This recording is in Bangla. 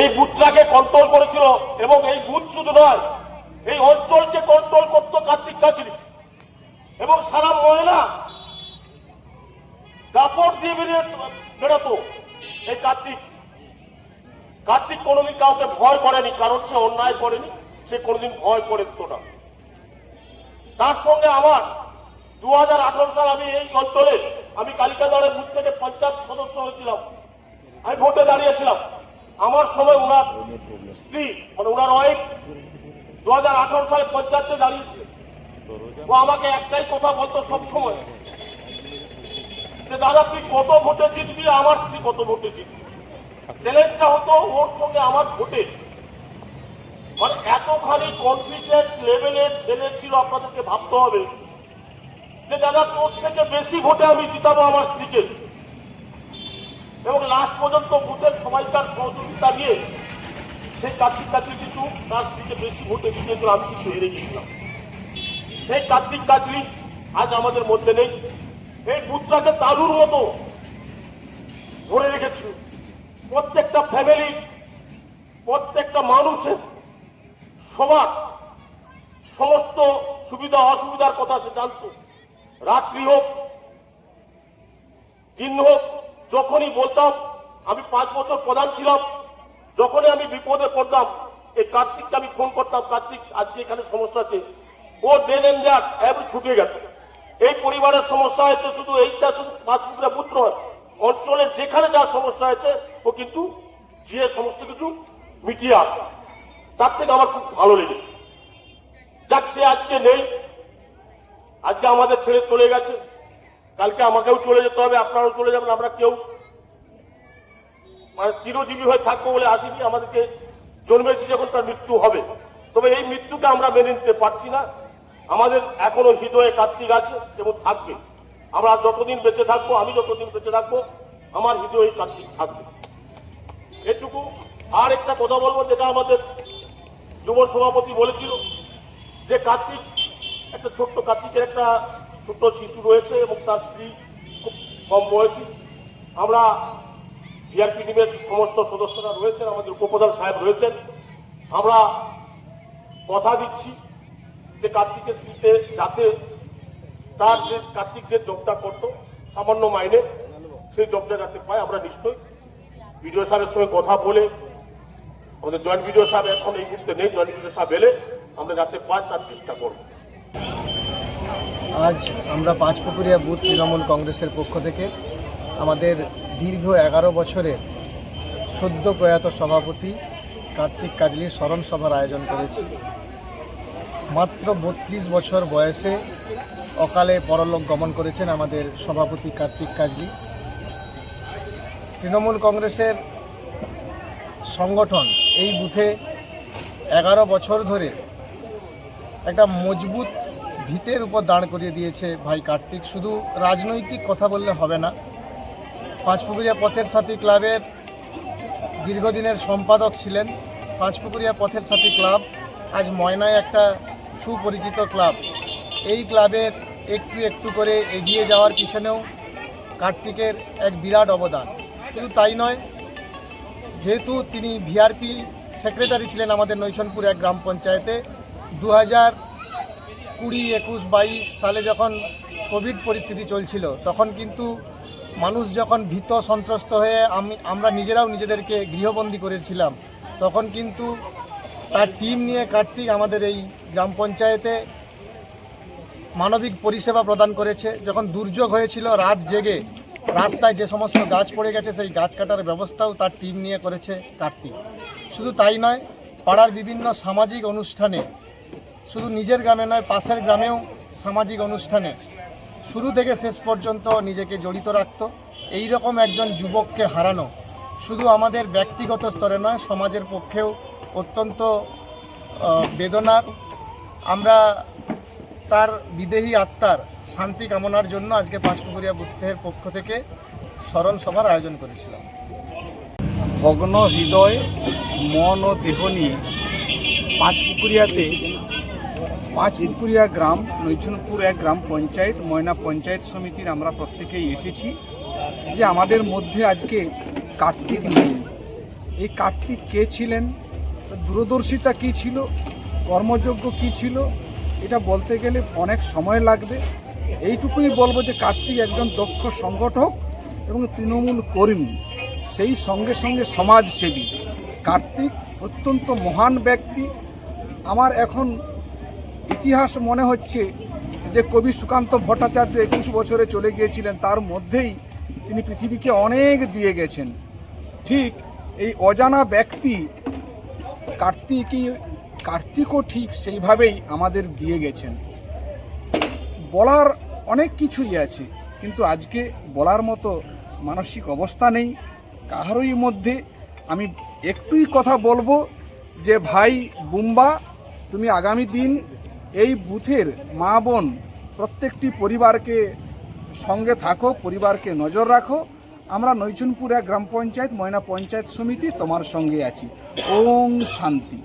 এই বুথটাকে কন্ট্রোল করেছিল এবং এই বুথ শুধু নয়, এই অঞ্চলকে কন্ট্রোল করতো কার্তিক কাচরি এবং সারা ময়না কাপড় দিয়ে বেরিয়ে বেরোতো এই কার্তিক। কার্তিক কোনোদিন কাউকে ভয় করেনি, কারণ সে অন্যায় করেনি, সে কোনোদিন ভয় করতো না। তার সঙ্গে আমার দু হাজার আঠারো সাল আমি এই অঞ্চলে, আমি কালিকাদড়ের বুথ থেকে পঞ্চায়েত সদস্য হয়েছিলাম। আমি ভোটে দাঁড়িয়েছিলাম। আমার সময় উনার স্ত্রী মানে উনার ওয়াইফ দু হাজার আঠারো সালে পঞ্চায়েতে দাঁড়িয়েছে ও আমাকে একটাই কথা বলতো সব সময় যে, দাদা, তুই কত ভোটে জিতবি, আমার স্ত্রী কত ভোটে জিতবি? চ্যালেঞ্জটা হতো ওর সঙ্গে আমার ভোটে। মানে এতখানি কনফিডেন্স লেভেলের ছেলে ছিল, আপনাদেরকে ভাবতে হবে। যে, দাদা, তোর থেকে বেশি ভোটে আমি জিতাবো আমার স্ত্রীকে। লাস্ট পর্যন্ত ভোটের সবাইকার সহযোগিতা নিয়ে সেই কার্তিক কাজলি কিন্তু তার স্ত্রীকে বেশি ভোটে জিতিয়েছিল আমি কিন্তু হেরে গেছিলাম সেই কার্তিক কাজলি আজ আমাদের মধ্যে নেই। এই বুথটাকে তালুর মতো ধরে রেখেছিল প্রত্যেকটা ফ্যামিলি প্রত্যেকটা মানুষের সবার সমস্ত সুবিধা অসুবিধার কথা সে জানতো। রাত্রি হোক, দিন হোক, যখনই বলতাম আমি পাঁচ বছর প্রধান ছিলাম। যখনই আমি বিপদে পড়তাম, এই কার্তিককে আমি ফোন করতাম, কার্তিক, আজকে এখানে সমস্যা আছে। ও দেন দেন এবার ছুটে গেল। এই পরিবারের সমস্যা হয়েছে, শুধু এইটা, শুধু পাঁচ পুকুরা পুত্র নয় অঞ্চলের যেখানে যা সমস্যা হয়েছে, ও কিন্তু যে সমস্ত কিছু মিটিয়ে আসে। তার থেকে আমার খুব ভালো লেগেছে। যাক, সে আজকে নেই। আজকে আমাদের ছেড়ে চলে গেছে। কালকে আমাকেও চলে যেতে হবে, আপনারাও চলে যাবেন, আমরা কেউ মানে চিরজীবী হয়ে থাকব বলে আসিনি আমাদেরকে জন্মেছি যখন তার মৃত্যু হবে। তবে এই মৃত্যুকে আমরা মেনে নিতে পারছি না। আমাদের এখনও হৃদয়ে কার্তিক আছে এবং থাকবে। আমরা যতদিন বেঁচে থাকব, আমি যতদিন বেঁচে থাকব, আমার হৃদয়ে কার্তিক থাকবে। এটুকু আর একটা কথা বলব, যেটা আমাদের যুব সভাপতি বলেছিল যে কার্তিক একটা ছোট্ট কার্তিকের একটা ছোট্ট শিশু রয়েছে এবং তার স্ত্রী খুব কম বয়সী। আমরা জিআরপি টিমের সমস্ত সদস্যরা রয়েছেন, আমাদের উপপ্রধান সাহেব রয়েছেন। আমরা কথা দিচ্ছি যে কার্তিকের স্ত্রীতে যাতে তার যে কার্তিক যে জবটা করতো, সামান্য মাইনে, সেই জবটা যাতে পায়, আমরা নিশ্চয়ই বিডিও সাহেবের সঙ্গে কথা বলে, আমাদের জয়েন্ট বিডিও সাহেব এখন এই মুহূর্তে নেই, জয়েন্ট বিডিও সাহেব এলে আমরা যাতে পাই তার চেষ্টা করব। আজ আমরা পাঁচপুকুরিয়া বুথ তৃণমূল কংগ্রেসের পক্ষ থেকে আমাদের দীর্ঘ এগারো বছরের সদ্য প্রয়াত সভাপতি কার্তিক কাজলির স্মরণ সভার আয়োজন করেছি। মাত্র বত্রিশ বছর বয়সে অকালে পরলোক গমন করেছেন আমাদের সভাপতি কার্তিক কাজলি। তৃণমূল কংগ্রেসের সংগঠন এই বুথে এগারো বছর ধরে একটা মজবুত ভিতের উপর দাঁড় করিয়ে দিয়েছে ভাই কার্তিক। শুধু রাজনৈতিক কথা বললে হবে না পাঁচপুকুরিয়া পথের সাথী ক্লাবের দীর্ঘদিনের সম্পাদক ছিলেন। পাঁচপুকুরিয়া পথের সাথী ক্লাব আজ ময়নায় একটা সুপরিচিত ক্লাব। এই ক্লাবের একটু একটু করে এগিয়ে যাওয়ার পিছনেও কার্তিকের এক বিরাট অবদান। শুধু তাই নয়, যেহেতু তিনি ভিআরপি সেক্রেটারি ছিলেন আমাদের নৈশনপুর এক গ্রাম পঞ্চায়েতে দু হাজার কুড়ি একুশ বাইশ সালে যখন কোভিড পরিস্থিতি চলছিল, তখন কিন্তু মানুষ যখন ভীত, সন্ত্রস্ত হয়ে আমি, আমরা নিজেরাও নিজেদেরকে গৃহবন্দী করেছিলাম, তখন কিন্তু তার টিম নিয়ে কার্তিক আমাদের এই গ্রাম পঞ্চায়েতে মানবিক পরিষেবা প্রদান করেছে। যখন দুর্যোগ হয়েছিল রাত জেগে, রাস্তায় যে সমস্ত গাছ পড়ে গেছে, সেই গাছ কাটার ব্যবস্থাও তার টিম নিয়ে করেছে কার্তিক। শুধু তাই নয়, পাড়ার বিভিন্ন সামাজিক অনুষ্ঠানে, শুধু নিজের গ্রামে নয়, পাশের গ্রামেও সামাজিক অনুষ্ঠানে শুরু থেকে শেষ পর্যন্ত নিজেকে জড়িত রাখত। এই রকম একজন যুবককে হারানো শুধু আমাদের ব্যক্তিগত স্তরে নয়, সমাজের পক্ষেও অত্যন্ত বেদনার। আমরা তার বিদেহী আত্মার শান্তি কামনার জন্য আজকে পাঁচপুকুরিয়া বুদ্ধের পক্ষ থেকে স্মরণ সভার আয়োজন করেছিলাম। ভগ্ন হৃদয়, মন ও দেহ নিয়ে পাঁচপুকুরিয়াতে পাঁচপুকুরিয়া গ্রাম নৈছনপুর এক গ্রাম পঞ্চায়েত, ময়না পঞ্চায়েত সমিতির আমরা প্রত্যেকেই এসেছি যে আমাদের মধ্যে আজকে কার্তিক নেই। এই কার্তিক কে ছিলেন? দূরদর্শিতা কী ছিল? কর্মযোগ্য কী ছিল? এটা বলতে গেলে অনেক সময় লাগবে। এইটুকুই বলব যে কার্তিক একজন দক্ষ সংগঠক এবং তৃণমূল কর্মী। সেই সঙ্গে সঙ্গে সমাজসেবী। কার্তিক অত্যন্ত মহান ব্যক্তি। আমার এখন ইতিহাস মনে হচ্ছে যে কবি সুকান্ত ভট্টাচার্য একুশ বছরে চলে গিয়েছিলেন, তার মধ্যেই তিনি পৃথিবীকে অনেক দিয়ে গেছেন। ঠিক এই অজানা ব্যক্তি কার্তিকই, কার্তিকও ঠিক সেইভাবেই আমাদের দিয়ে গেছেন। বলার অনেক কিছুই আছে, কিন্তু আজকে বলার মতো মানসিক অবস্থা নেই। কাহারই মধ্যে আমি একটুই কথা বলব যে, ভাই বুম্বা, তুমি আগামী দিন এই বুথের মা বোন প্রত্যেকটি পরিবারকে সঙ্গে থাকো, পরিবারকে নজর রাখো। আমরা নৈচনপুরা গ্রাম পঞ্চায়েত, ময়না পঞ্চায়েত সমিতি তোমার সঙ্গে আছি। ওম শান্তি।